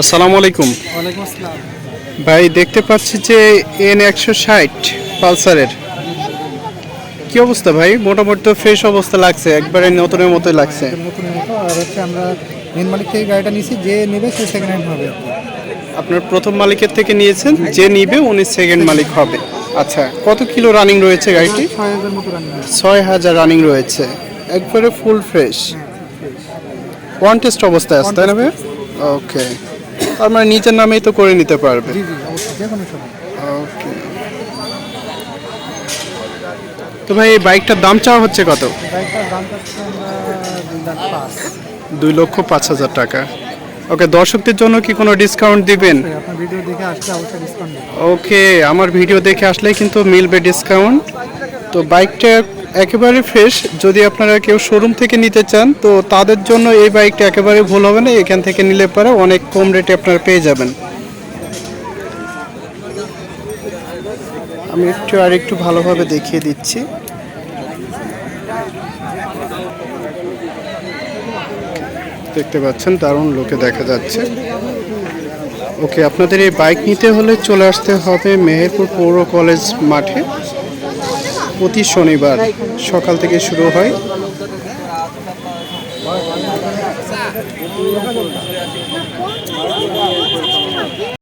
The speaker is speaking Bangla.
আসসালামু আলাইকুম। ওয়ালাইকুম আসসালাম। ভাই দেখতে পাচ্ছি যে এন একশো ষাট পালসারের। কি অবস্থা ভাই? মোটামুটি তো ফ্রেশ অবস্থা লাগছে একবারে নতুনের মতোই লাগছে। নতুন মতো আর হচ্ছে আমরা মেন মালিক থেকে গাড়িটা নিয়েছি যে নেবে সে সেকেন্ড হ্যান্ড হবে। আপনার প্রথম মালিকের থেকে নিয়েছেন যে নিবে উনি সেকেন্ড মালিক হবে। আচ্ছা কত কিলো রানিং রয়েছে গাড়িটি? ছয় হাজার মতো ছয় হাজার রানিং রয়েছে। একবারে ফুল ফ্রেশ ওয়ান টেস্ট অবস্থায় আছে তাই না ভাই? ওকে তার মানে নিজের নামেই তো করে নিতে পারবে। জি জি অবশ্যই যে কোনো সময়। ওকে তো ভাই এই বাইকটার দাম চাওয়া হচ্ছে কত? বাইকটার দাম পাচ্ছি দুই লক্ষ পাঁচ হাজার টাকা। ওকে দর্শকদের জন্য কি কোনো ডিসকাউন্ট দিবেন? আসলে ওকে আমার ভিডিও দেখে আসলেই কিন্তু মিলবে ডিসকাউন্ট তো বাইকটা একেবারে ফ্রেশ যদি আপনারা কেউ শোরুম থেকে নিতে চান, তো তাদের জন্য এই বাইকটা একেবারে ভুল হবে না। এখান থেকে নিলে পরে অনেক কম রেটে আপনারা পেয়ে যাবেন। আমি একটু আর একটু ভালোভাবে দেখিয়ে দিচ্ছি। দেখতে পাচ্ছেন, দারুণ লোকে দেখা যাচ্ছে। ওকে আপনাদের এই বাইক নিতে হলে চলে আসতে হবে মেহেরপুর পৌর কলেজ মাঠে। প্রতি শনিবার সকাল থেকে শুরু হয়।